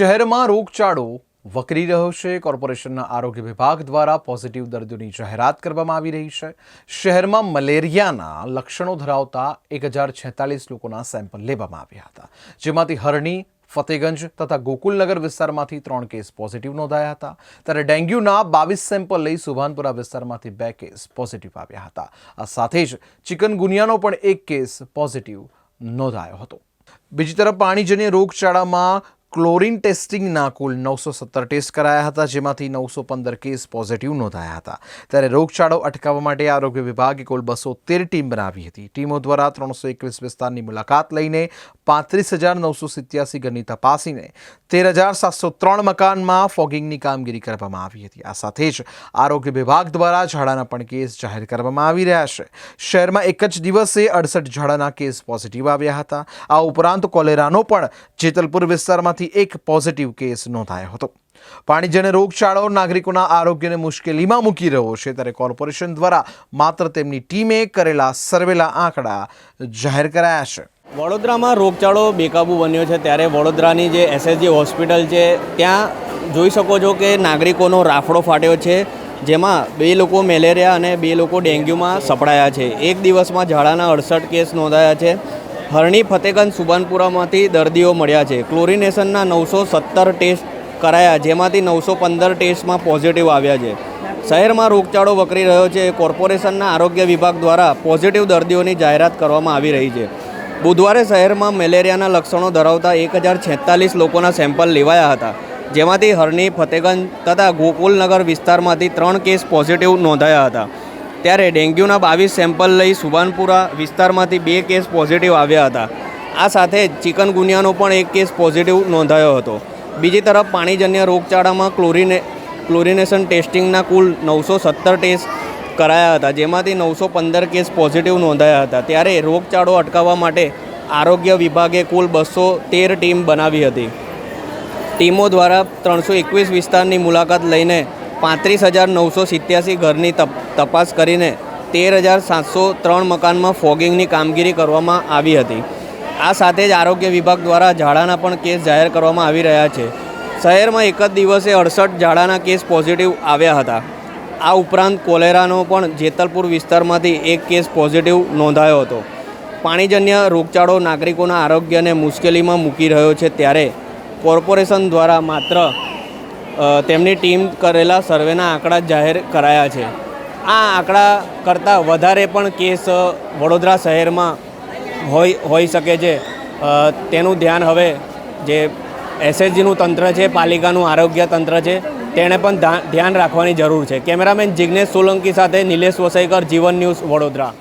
શહેરમાં રોગચાળો વકરી રહ્યો છે. કોર્પોરેશનના આરોગ્ય વિભાગ દ્વારા પોઝિટિવ દર્દીઓની જાહેરાત કરવામાં આવી રહી છે. શહેરમાં મલેરિયાના લક્ષણો ધરાવતા એક હજાર છેતાલીસ લોકોના સેમ્પલ લેવામાં આવ્યા હતા. જેમાંથી હરણી, ફતેગંજ તથા ગોકુલનગર વિસ્તારમાંથી ત્રણ કેસ પોઝિટિવ નોંધાયા હતા. ત્યારે ડેન્ગ્યુના બાવીસ સેમ્પલ લઈ સુભાનપુરા વિસ્તારમાંથી બે કેસ પોઝિટિવ આવ્યા હતા. આ સાથે જ ચિકનગુનિયાનો પણ એક કેસ પોઝિટિવ નોંધાયો હતો. બીજી તરફ પાણીજન્ય રોગચાળામાં ક્લોરીન ટેસ્ટિંગના કુલ નવસો સત્તર ટેસ્ટ કરાયા હતા, જેમાંથી નવસો પંદર કેસ પોઝિટિવ નોંધાયા હતા. ત્યારે રોગચાળો અટકાવવા માટે આરોગ્ય વિભાગે કુલ બસો તેર ટીમ બનાવી હતી. ટીમો દ્વારા ત્રણસો એકવીસ વિસ્તારની મુલાકાત લઈને પાંત્રીસ હજાર નવસો સિત્યાસી ઘરની તપાસીને તેર હજાર સાતસો ત્રણ મકાનમાં ફોગિંગની કામગીરી કરવામાં આવી હતી. આ સાથે જ આરોગ્ય વિભાગ દ્વારા ઝાડાના પણ કેસ જાહેર કરવામાં આવી રહ્યા છે. શહેરમાં એક જ દિવસે અડસઠ ઝાડાના કેસ પોઝિટિવ આવ્યા હતા. આ ઉપરાંત કોલેરાનો પણ જેતલપુર વિસ્તારમાંથી એક પોઝિટિવ કેસ નોંધાયો હતો. પાણી જેને રોગચાળો નાગરિકોના આરોગ્યને મુશ્કેલીમાં મૂકી રહ્યો છે ત્યારે કોર્પોરેશન દ્વારા માત્ર તેમની ટીમે કરેલા સર્વેલા આંકડા જાહેર કરાયા છે. વડોદરામાં રોગચાળો બેકાબૂ બન્યો છે ત્યારે વડોદરાની જે એસએસજી હોસ્પિટલ છે, ત્યાં જોઈ શકો છો કે નાગરિકોનો રાફડો ફાટ્યો છે, જેમાં બે લોકો મેલેરિયા અને બે લોકો ડેન્ગ્યુમાં સપડાયા છે. એક દિવસમાં ઝાડાના અડસઠ કેસ નોંધાયા છે. હરણી, ફતેગંજ, સુબનપુરામાંથી દર્દીઓ મળ્યા છે. ક્લોરિનેશનના નવસો સત્તર ટેસ્ટ કરાયા, જેમાંથી નવસો પંદર ટેસ્ટમાં પોઝિટિવ આવ્યા છે. શહેરમાં રોગચાળો વકરી રહ્યો છે. કોર્પોરેશનના આરોગ્ય વિભાગ દ્વારા પોઝિટિવ દર્દીઓની જાહેરાત કરવામાં આવી રહી છે. બુધવારે શહેરમાં મેલેરિયાના લક્ષણો ધરાવતા એક હજાર છેતાલીસ લોકોના સેમ્પલ લેવાયા હતા, જેમાંથી હરણી, ફતેગંજ તથા ગોકુલનગર વિસ્તારમાંથી ત્રણ કેસ પોઝિટિવ નોંધાયા હતા. ત્યારે ડેન્ગ્યુના બાવીસ સેમ્પલ લઈ સુભાનપુરા વિસ્તારમાંથી બે કેસ પોઝિટિવ આવ્યા હતા. આ સાથે ચિકનગુનિયાનો પણ એક કેસ પોઝિટિવ નોંધાયો હતો. બીજી તરફ પાણીજન્ય રોગચાળામાં ક્લોરિને, ક્લોરિનેશન ટેસ્ટિંગના કુલ નવસો સત્તર ટેસ્ટ કરાયા હતા, જેમાંથી નવસો પંદર કેસ પોઝિટિવ નોંધાયા હતા. ત્યારે રોગચાળો અટકાવવા માટે આરોગ્ય વિભાગે કુલ બસો તેર ટીમ બનાવી હતી. ટીમો દ્વારા ત્રણસો એકવીસ વિસ્તારની મુલાકાત લઈને પાંત્રીસ હજાર નવસો સિત્યાસી ઘરની તપ, તપાસ કરીને તેર હજાર સાતસો ત્રણ મકાનમાં ફોગિંગની કામગીરી કરવામાં આવી હતી. આ સાથે જ આરોગ્ય વિભાગ દ્વારા ઝાડાના પણ કેસ જાહેર કરવામાં આવી રહ્યા છે. શહેરમાં એક જ દિવસે અડસઠ ઝાડાના કેસ પોઝિટિવ આવ્યા હતા. આ ઉપરાંત કોલેરાનો પણ જેતલપુર વિસ્તારમાંથી એક કેસ પોઝિટિવ નોંધાયો હતો. પાણીજન્ય રોગચાળો નાગરિકોના આરોગ્યને મુશ્કેલીમાં મૂકી રહ્યો છે ત્યારે કોર્પોરેશન દ્વારા માત્ર તેમની ટીમ કરેલા સર્વેના આંકડા જાહેર કરાયા છે. આ આંકડા કરતાં વધારે પણ કેસ વડોદરા શહેરમાં હોઈ હોઈ શકે છે. તેનું ધ્યાન હવે જે એસએસજીનું તંત્ર છે, પાલિકાનું આરોગ્ય તંત્ર છે, તેણે પણ ધ્યાન રાખવાની જરૂર છે. કેમેરામેન જિજ્ઞેશ સોલંકી સાથે નિલેશ વસઈકર જીવન ન્યૂઝ વડોદરા.